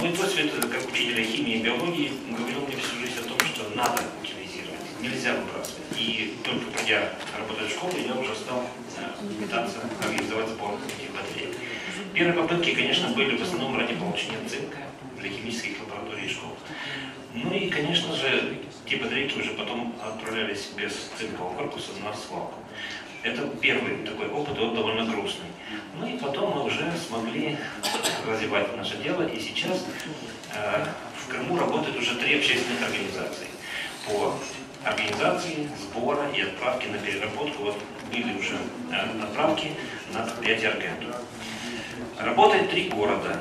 Мой досвід как учителя химии и биологии говорил мне всю жизнь о том, что надо утилизировать, нельзя выбрасывать. И только придя работать в школу, я уже стал э, пытаться организовать сбор этих батареек. Первые попытки, конечно, были в основном ради получения цинка для химических лабораторий и школ. Ну и, конечно же, те батарейки уже потом отправлялись без цинкового корпуса на свалку. Это первый такой опыт, он довольно грустный. Ну и потом мы уже смогли развивать наше дело, и сейчас э, в Крыму работает уже три общественных организации по организации сбора и отправки на переработку. Вот были уже э, отправки на предприятие Аргенту. Работает три города.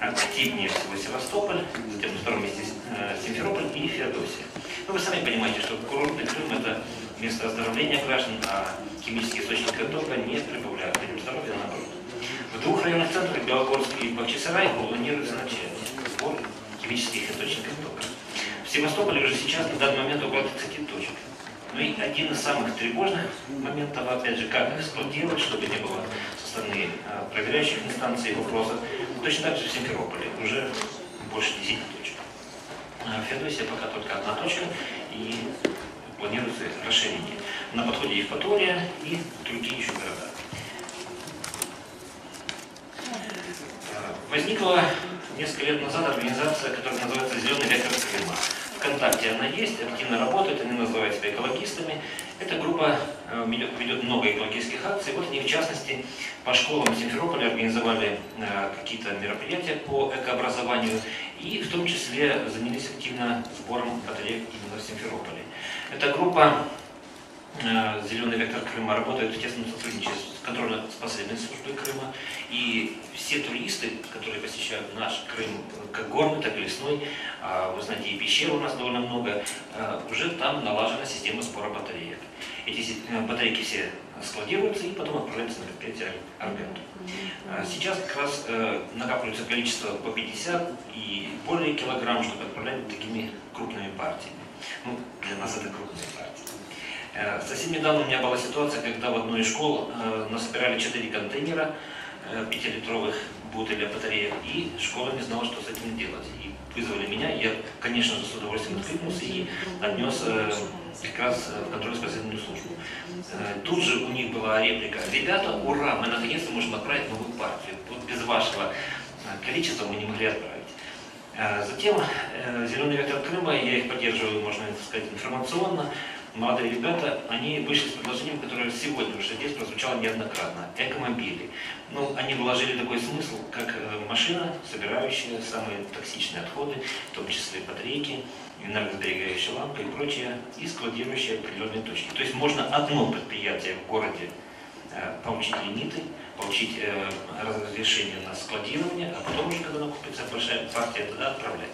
Активнее всего Севастополь, затем на втором месте э, Симферополь и Феодосия. Ну, вы сами понимаете, что курортный Крым – это место оздоровления граждан, а химические источники оттока не прибавляют людям здоровья, наоборот. В двух районных центрах, Белогорск и Бахчисарай, планируется начать сбор химических источников тока. В Севастополе уже сейчас на данный момент около 30 точек. Ну и один из самых тревожных моментов, опять же, как их складировать, чтобы не было со стороны а, проверяющих инстанций вопросов. Точно так же в Симферополе уже больше 10 точек. А В Феодосии пока только одна точка и планируется расширение. На подходе Евпатория и другие еще города. А, Возникла несколько лет назад организация, которая называется «Зеленый вектор Крыма». ВКонтакте она есть, активно работает, они называют себя экологистами. Эта группа э, ведет ведет много экологических акций. Вот они, в частности, по школам Симферополя организовали э, какие-то мероприятия по экообразованию и в том числе занялись активно сбором батареек именно в Симферополе. Эта группа э, Зеленый вектор Крыма работает в тесном сотрудничестве контрольно-спасательной службой Крыма. И все туристы, которые посещают наш Крым, как горный, так и лесной, а вы знаете, и пещер у нас довольно много, э, уже там налажена система сбора батареек. Эти э, батарейки все складируются и потом отправляются на предприятие Аргенту. А Сейчас как раз э, накапливается количество по 50 и более килограмм, чтобы отправлять такими крупными партиями. Ну, для нас это крупные партии. Э, Совсем недавно у меня была ситуация, когда в одной из школ э, насобирали 4 контейнера э, 5-литровых бутылей батареек, и школа не знала, что с этим делать. И вызвали меня, я, конечно же, с удовольствием откликнулся и отнес э, э, в контрольно-спасательную службу. Э, Тут же у них была реплика, ребята, ура, мы наконец-то можем отправить новую партию. Вот без вашего э, количества мы не могли отправить. Э, Затем э, «Зеленый вектор Крыма», я их поддерживаю, можно сказать, информационно. Молодые ребята, они вышли с предложением, которое сегодня уже здесь прозвучало неоднократно. Экомобили. Ну, они вложили такой смысл, как э, машина, собирающая самые токсичные отходы, в том числе батарейки, энергосберегающие лампы и прочее, и складирующие определенные точки. То есть можно одно предприятие в городе э, получить лимиты, получить э, разрешение на складирование, а потом уже, когда накупится большая партия, тогда отправлять.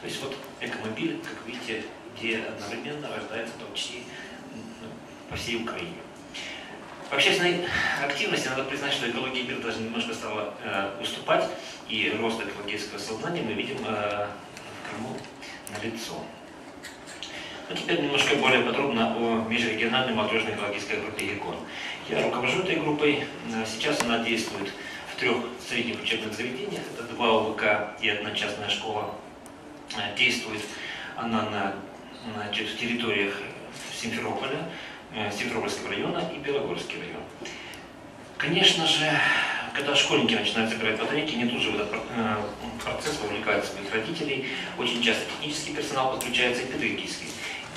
То есть вот экомобиль, как видите, где одновременно рождается почти ну, по всей Украине. В общественной активности надо признать, что экология мира даже немножко стала э, уступать, и рост экологического сознания мы видим э, в Крыму налицо. Ну, теперь немножко более подробно о межрегиональной молодежной экологической группе ЕКОН. Я руковожу этой группой. Э, Сейчас она действует в трех средних учебных заведениях. Это два ОВК и одна частная школа. Э, Действует она на, значит, в территориях Симферополя, э, Симферопольского района и Белогорский район. Конечно же, когда школьники начинают собирать батарейки, не тут же в этот э, процесс вовлекают своих родителей. Очень часто технический персонал подключается и педагогический.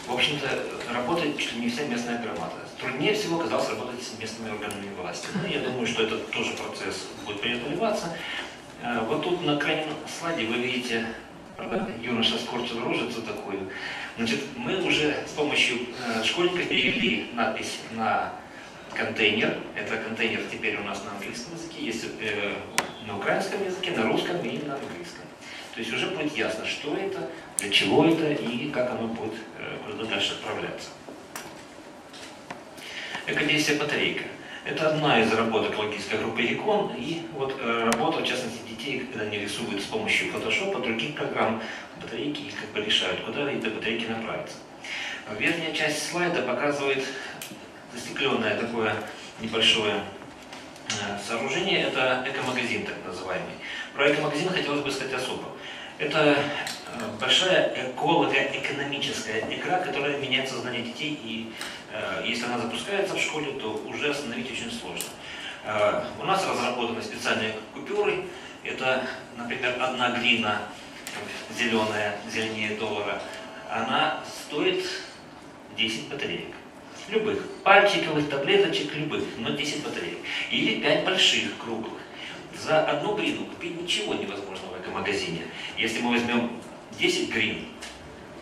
В общем-то, работает чуть ли не вся местная громада. Труднее всего оказалось работать с местными органами власти. Но я думаю, что это тоже процесс будет преодолеваться. Э, Вот тут на крайнем слайде вы видите, правда, юноша скорчил рожицу такую. Значит, мы уже с помощью э, школьников перевели надпись на контейнер. Это контейнер теперь у нас на английском языке, есть э, на украинском языке, на русском и на английском. То есть уже будет ясно, что это, для чего это и как оно будет э, куда дальше отправляться. Экодействие батарейка. Это одна из работ экологической группы ЕКОН. И вот э, работа, в частности, детей, когда они рисуют с помощью фотошопа, других программ батарейки, и как бы решают, куда эти батарейки направиться. Верхняя часть слайда показывает застекленное такое небольшое э, сооружение. Это экомагазин, так называемый. Про экомагазин хотелось бы сказать особо. Это большая эколого-экономическая игра, которая меняет сознание детей, и э, если она запускается в школе, то уже остановить очень сложно. Э, у нас разработаны специальные купюры. Это, например, одна глина зеленая, зеленее доллара. Она стоит 10 батареек. Любых. Пальчиковых, таблеточек, любых. Но 10 батареек. Или 5 больших, круглых. За одну грину купить ничего невозможно в эко-магазине. Если мы возьмем 10 грин,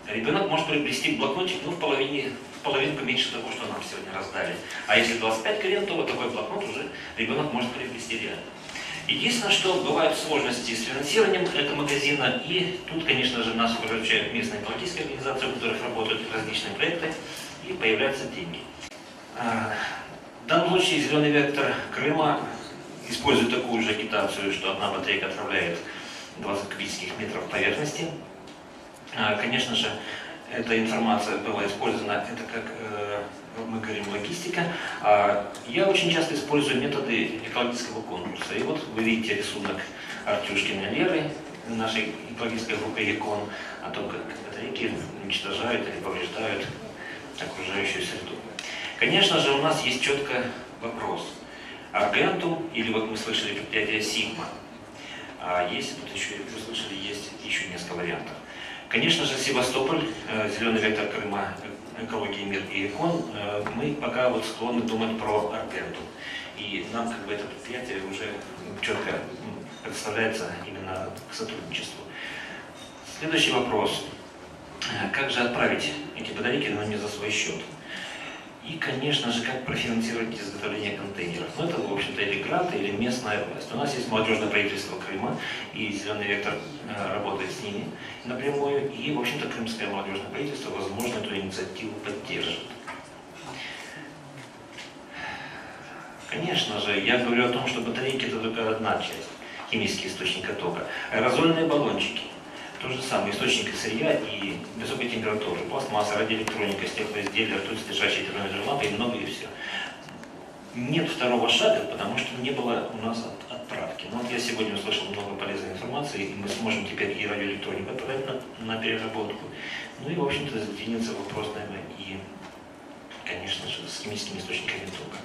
ребенок может приобрести блокнотик ну, в, половине, половинку меньше того, что нам сегодня раздали. А если 25 грин, то вот такой блокнот уже ребенок может приобрести реально. Единственное, что бывают сложности с финансированием этого магазина, и тут, конечно же, нас выручает местная экологическая организация, у которых работают различные проекты, и появляются деньги. А, в данном случае зеленый вектор Крыма использует такую же агитацию, что одна батарейка отправляет 20 кубических метров поверхности. А, конечно же, эта информация была использована, это как э, мы говорим логистика. А я очень часто использую методы экологического конкурса. И вот вы видите рисунок Артюшкиной Леры, нашей экологической группы ЕКОН, о том, как батарейки уничтожают или повреждают окружающую среду. Конечно же, у нас есть четко вопрос. Аргентум, или вот мы слышали предприятие Сигма, а есть, вот еще, вы слышали, есть еще несколько вариантов. Конечно же, Севастополь, э, зеленый вектор Крыма, экологии мир и икон, э, мы пока вот склонны думать про Аргентум. И нам как бы это предприятие уже четко представляется именно к сотрудничеству. Следующий вопрос. Э, как же отправить эти батарейки, но не за свой счет? И, конечно же, как профинансировать изготовление контейнеров. Ну, это, в общем-то, или гранты, или местная власть. У нас есть молодежное правительство Крыма, и Зеленый вектор э, работает с ними напрямую. И, в общем-то, Крымское молодежное правительство, возможно, эту инициативу поддержит. Конечно же, я говорю о том, что батарейки это только одна часть, химический источник тока. Аэрозольные баллончики – то же самое, источники сырья и высокой температуры, пластмасса, радиоэлектроника, стеклоизделия, ртуть, содержащие термометры лампы и много и все. Нет второго шага, потому что не было у нас от, отправки. Но вот я сегодня услышал много полезной информации, и мы сможем теперь и радиоэлектронику отправить на, на переработку. Ну и, в общем-то, сдвинется вопрос, наверное, и, конечно же, с химическими источниками тока.